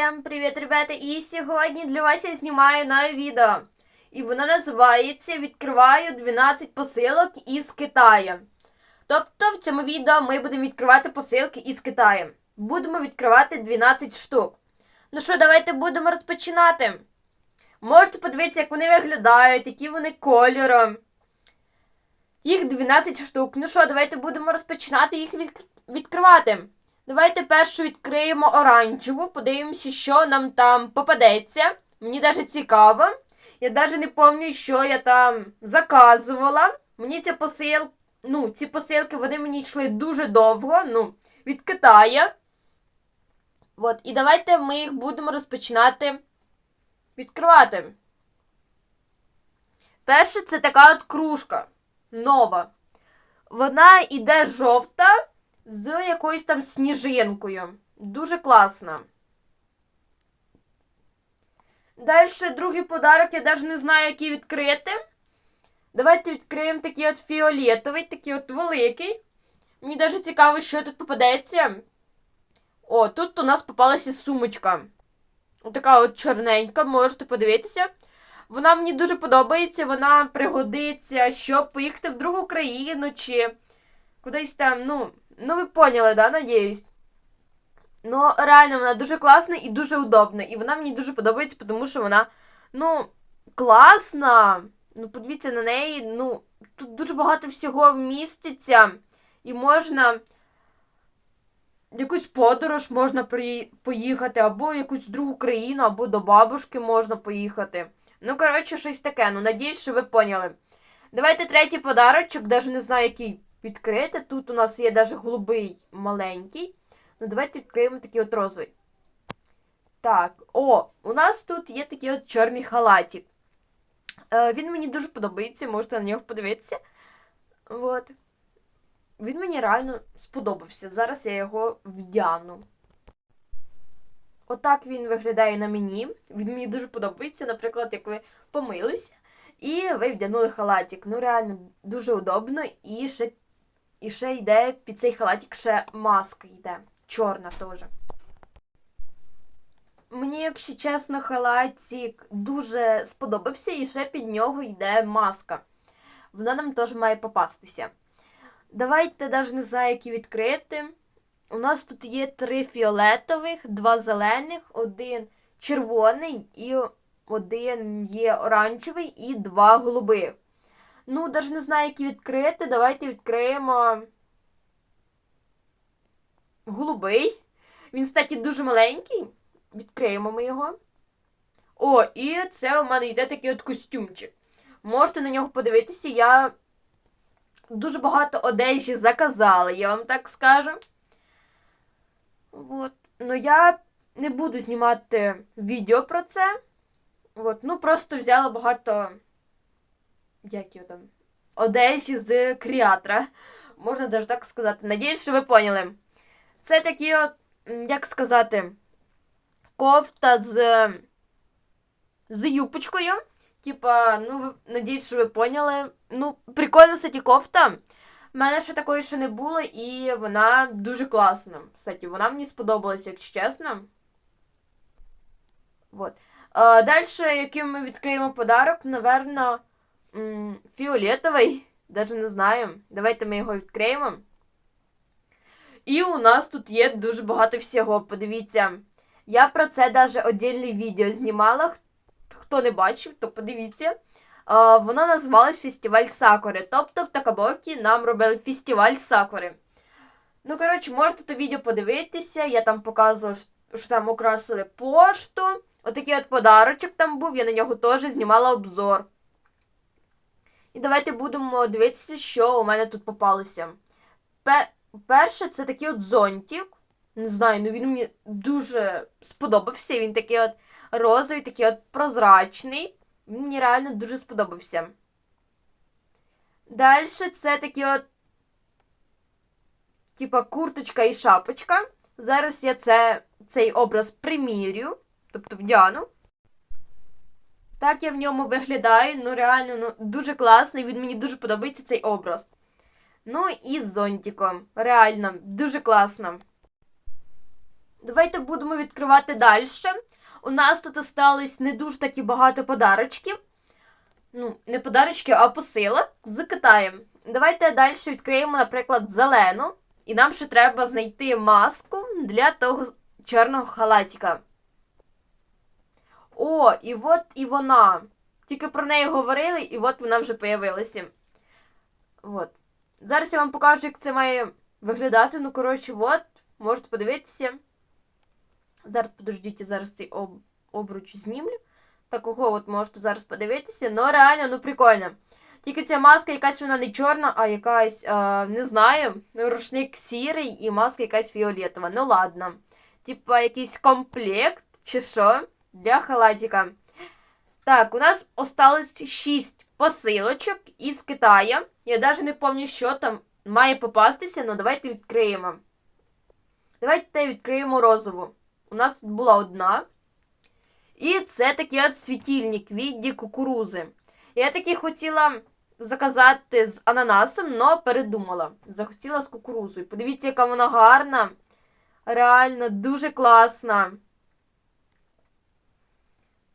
Всем привіт, ребята! І сьогодні для вас я знімаю нове відео. І воно називається Відкриваю 12 посилок із Китаю. Тобто в цьому відео ми будемо відкривати посилки із Китаю. Будемо відкривати 12 штук. Ну що, давайте будемо розпочинати. Можете подивитися, як вони виглядають, які вони кольором. Їх 12 штук. Ну що, давайте будемо розпочинати їх відк- відкривати. Давайте першу відкриємо оранжеву, подивимося, що нам там попадеться. Мені даже цікаво. Я навіть не пам'ятаю, що я там заказувала. Мені ця посил... ну, ці посилки вони мені йшли дуже довго, ну, від Китаю. От, і давайте ми їх будемо розпочинати відкривати. Перше, це така от кружка. Нова. Вона іде жовта з якоюсь там сніжинкою. Дуже класно. Далі другий подарок, я навіть не знаю, який відкрити. Давайте відкриємо такий от фіолетовий, такий от великий. Мені навіть цікаво, що тут попадеться. О, тут у нас попалася сумочка. Така от чорненька, можете подивитися. Вона мені дуже подобається, вона пригодиться, щоб поїхати в другу країну чи кудись там, ну, ну ви поняли, да, надіюсь. Ну, реально, вона дуже класна і дуже удобна. І вона мені дуже подобається, тому що вона, ну, класна. Ну, подивіться на неї, ну, тут дуже багато всього вміститься. І можна якусь подорож можна поїхати, або якусь другу країну, або до бабушки можна поїхати. Ну, коротше, щось таке. Ну, надіюсь, що ви поняли. Давайте третій подарочок, навіть не знаю, який відкрити. Тут у нас є навіть голубий маленький. Ну, давайте відкриємо такий от розовий. Так, о, у нас тут є такий от чорний халатик. Е, він мені дуже подобається, можете на нього подивитися. От. Він мені реально сподобався. Зараз я його вдяну. Отак він виглядає на мені. Він мені дуже подобається, наприклад, як ви помилися і ви вдягнули халатик. Ну, реально, дуже удобно. І ще, і ще йде під цей халатик ще маска йде. Чорна теж. Мені, якщо чесно, халатик дуже сподобався, і ще під нього йде маска. Вона нам теж має попастися. Давайте навіть не знаю, які відкрити. У нас тут є три фіолетових, два зелених, один червоний і один є оранжевий і два голубих. Ну, навіть не знаю, які відкрити. Давайте відкриємо голубий. Він, кстати, дуже маленький. Відкриємо ми його. О, і це у мене йде такий от костюмчик. Можете на нього подивитися. Я дуже багато одежі заказала, я вам так скажу. От. Ну, я не буду знімати відео про це. От. Ну, просто взяла багато. Як його там? Одежі з креатора. Можна навіть так сказати. Надіюсь, що ви поняли. Це такі от, як сказати, кофта з. з юпочкою. Типа, ну, надіюсь, що ви поняли. Ну, прикольна, кстати, кофта. У мене ще такої ще не було, і вона дуже класна. Кстати, вона мені сподобалася, якщо чесно. Вот. А, далі, який ми відкриємо подарок, наверно, м, фіолетовий. Даже не знаю. Давайте ми його відкриємо. І у нас тут є дуже багато всього. Подивіться. Я про це навіть отдільне відео знімала. Хто не бачив, то подивіться. Воно називалось Фестиваль Сакури. Тобто в Такабокі нам робили фестиваль Сакури. Ну, коротше, можете то відео подивитися. Я там показувала, що- там украсили пошту. Отакий от подарочок там був, я на нього теж знімала обзор. І давайте будемо дивитися, що у мене тут попалося. Перше, це такий от зонтик. Не знаю, ну він мені дуже сподобався. Він такий от розовий, такий от прозрачний. Він мені реально дуже сподобався. Далі це такі от. Типа курточка і шапочка. Зараз я це, цей образ примірю, тобто вдяну. Так я в ньому виглядаю. Ну, реально, ну, дуже класний. Він мені дуже подобається цей образ. Ну і з зонтиком. Реально, дуже класно. Давайте будемо відкривати далі. У нас тут осталось не дуже таки багато подарочків. Ну, не подарочки, а посилок з Китаєм. Давайте далі відкриємо, наприклад, зелену. І нам ще треба знайти маску для того чорного халатика. О, і от і вона. Тільки про неї говорили, і от вона вже появилася. От. Зараз я вам покажу, як це має виглядати. Ну, коротше, от, можете подивитися. Зараз подождіть, я зараз цей об... обруч знімлю. Такого от можете зараз подивитися. Ну, реально, ну прикольно. Тільки ця маска якась вона не чорна, а якась, а, не знаю, рушник сірий і маска якась фіолетова. Ну ладно. Типа якийсь комплект чи що для халатика. Так, у нас осталось 6 посилочок із Китаю. Я навіть не пам'ятаю, що там має попастися, але давайте відкриємо. Давайте відкриємо розову. У нас тут була одна. І це такий от світильник в віді кукурузи. Я таки хотіла заказати з ананасом, але передумала. Захотіла з кукурузою. Подивіться, яка вона гарна. Реально, дуже класна.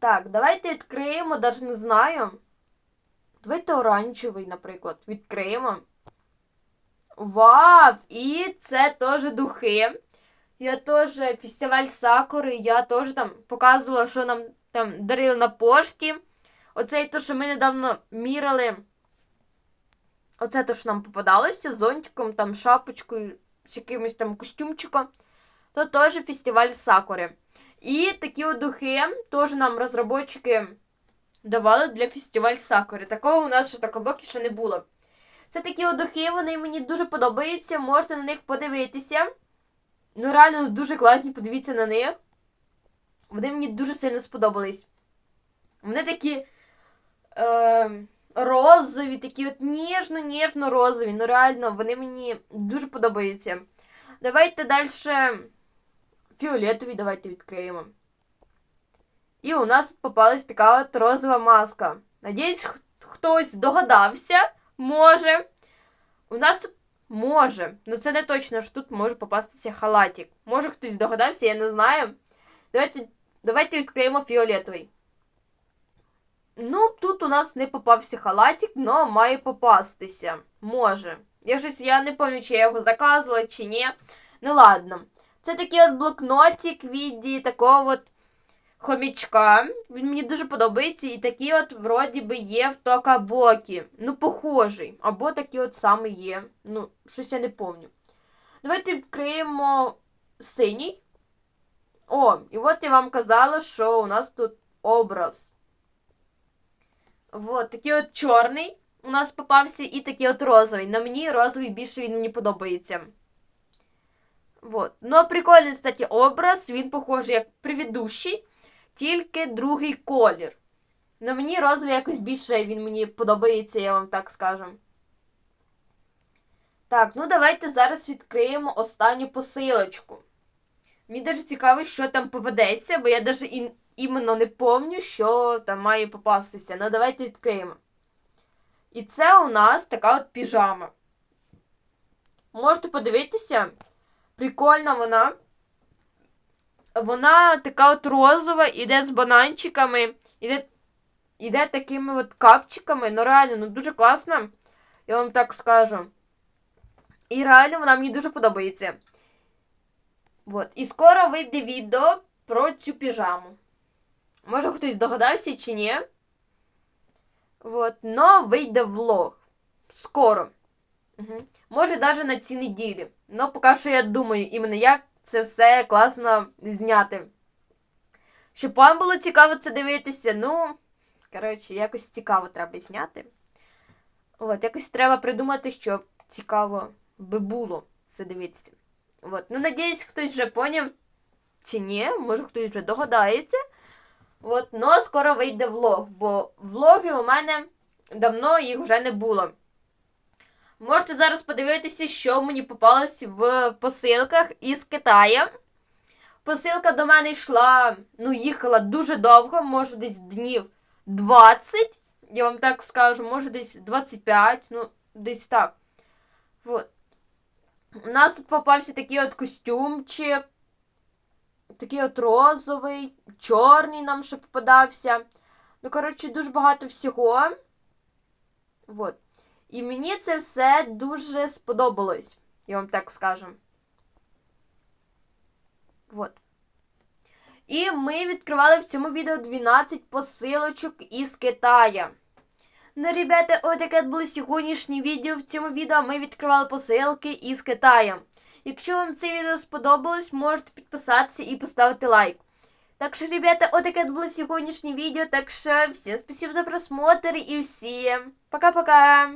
Так, давайте відкриємо, навіть не знаю. Давайте оранжевий, наприклад, відкриємо. Вау! І це теж духи. Я теж фестиваль Сакури, я теж там показувала, що нам там дарили на пошті. Оце і те, що ми недавно мірили. Оце те, що нам попадалося з зонтиком, там, шапочкою, з якимось там костюмчиком. То теж фестиваль Сакури. І такі от духи теж нам розробники давали для фестиваль Сакури. Такого у нас ще такобоки ще не було. Це такі от духи, вони мені дуже подобаються, можете на них подивитися. Ну, реально дуже класні, подивіться на них. Вони мені дуже сильно сподобались. Вони такі е, розові, такі от ніжно-ніжно-розові. Ну, реально, вони мені дуже подобаються. Давайте далі фіолетові давайте відкриємо. І у нас попалась така от розова маска. Надіюсь, хтось догадався. Може. У нас тут може. Ну це не точно, що тут може попастися халатик. Може хтось догадався, я не знаю. Давайте давайте відкриємо фіолетовий. Ну, тут у нас не попався халатик, але має попастися. Може. Я щось я не пам'ятаю, чи я його заказувала, чи ні. Ну ладно. Це такий от блокнотик в віді такого от хомічка. Він мені дуже подобається. І такий от, вроді би, є в Токабокі. Ну, похожий. Або такий от саме є. Ну, щось я не пам'ятаю. Давайте відкриємо синій. О, і от я вам казала, що у нас тут образ. Вот, такий от чорний у нас попався і такий от розовий. На мені розовий більше він мені подобається. Вот. Ну, прикольний, кстати, образ, він похожий як предыдущий, тільки другий колір. На мені розовий якось більше він мені подобається, я вам так скажу. Так, ну давайте зараз відкриємо останню посилочку. Мені дуже цікаво, що там попадеться, бо я навіть іменно не пам'ятаю, що там має попастися. Ну, давайте відкриємо. І це у нас така от піжама. Можете подивитися. Прикольна вона. Вона така от розова, іде з бананчиками, іде іде такими от капчиками. Ну, реально, ну дуже класна. Я вам так скажу. І реально вона мені дуже подобається. От. І скоро вийде відео про цю піжаму. Може хтось догадався чи ні. От. Но вийде влог. Скоро. Угу. Може, навіть на цій неділі. Ну, поки що я думаю, іменно як це все класно зняти. Щоб вам було цікаво це дивитися, ну, коротше, якось цікаво треба зняти. От, якось треба придумати, щоб цікаво би було це дивитися. От, ну, надіюсь, хтось вже поняв чи ні, може хтось вже догадається. От, ну, скоро вийде влог, бо влоги у мене давно їх вже не було. Можете зараз подивитися, що мені попалось в посилках із Китаю. Посилка до мене йшла, ну, їхала дуже довго, може десь днів 20. Я вам так скажу, може десь 25, ну, десь так. Вот. У нас тут попався такий от костюмчик. такий от розовий, чорний нам ще попадався. Ну, коротше, дуже багато всього. Вот. І мені це все дуже сподобалось, я вам так скажу. Вот. І ми відкривали в цьому відео 12 посилочок із Китая. Ну, ребята, от таке було сьогоднішнє відео. В цьому відео ми відкривали посилки із Китаю. Якщо вам це відео сподобалось, можете підписатися і поставити лайк. Так що, ребята, от таке було сьогоднішнє відео. Так що всім спасибо за просмотр і всім пока-пока!